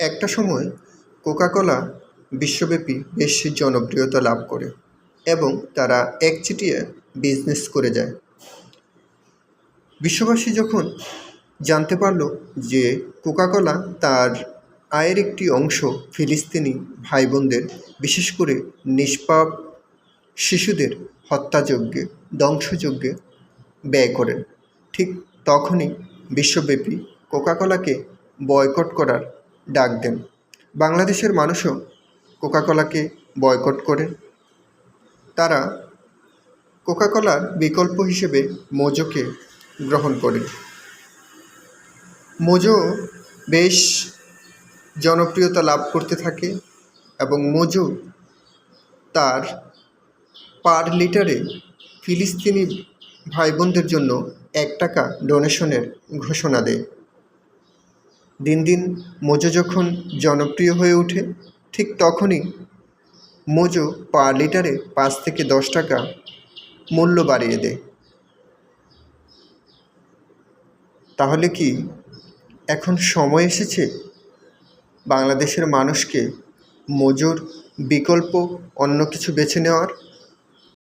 একটা সময় কোকাকোলা বিশ্বব্যাপী বেশ জনপ্রিয়তা লাভ করে এবং তারা একচেটিয়া বিজনেস করে যায়। বিশ্ববাসী যখন জানতে পারল যে কোকাকোলা তার আয়ের একটি অংশ ফিলিস্তিনি ভাই বোনদের বিশেষ করে নিষ্পাপ শিশুদের হত্যাযজ্ঞে, ধ্বংসযজ্ঞে ব্যয় করেন, ঠিক তখনই বিশ্বব্যাপী কোকাকোলাকে বয়কট করার ডাক দেন। বাংলাদেশের মানুষও কোকাকোলাকে বয়কট করেন। তারা কোকাকোলার বিকল্প হিসেবে মোজোকে গ্রহণ করে মোজো বেশ জনপ্রিয়তা লাভ করতে থাকে এবং মোজো তার পার লিটারে ফিলিস্তিনি ভাই বোনদের জন্য এক টাকা ডোনেশনের ঘোষণা দেয়। দিন দিন মোজো যখন জনপ্রিয় হয়ে ওঠে, ঠিক তখনই মোজো পার লিটারে পাঁচ থেকে দশ টাকা মূল্য বাড়িয়ে দেয়। তাহলে কি এখন সময় এসেছে? বাংলাদেশের মানুষকে মোজোর বিকল্প অন্য কিছু বেছে নেওয়ার?